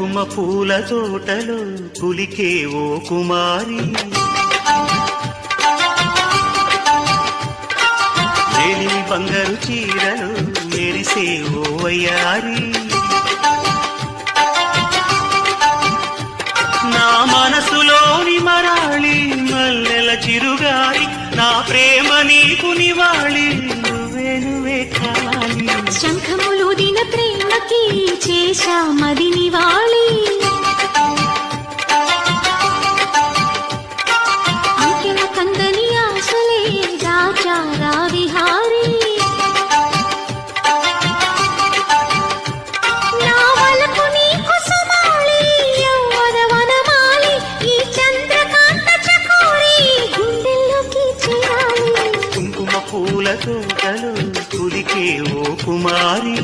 కుంకుమ పూల తోటలో పులికే ఓ కుమారి. లేని బంగారు చీరలు మెరిసే ఓ అయ్యారి నా మనసులోని మరాళి మల్లెల చిరుగారి నా ప్రేమ నీకు నివాళి నువ్వే నువ్వే కాలి. శంఖములు దిన ప్రేమకి చేశామది. చేరాలి. కుంకుమ పూల తోటలు కులికే ఓ కుమారి.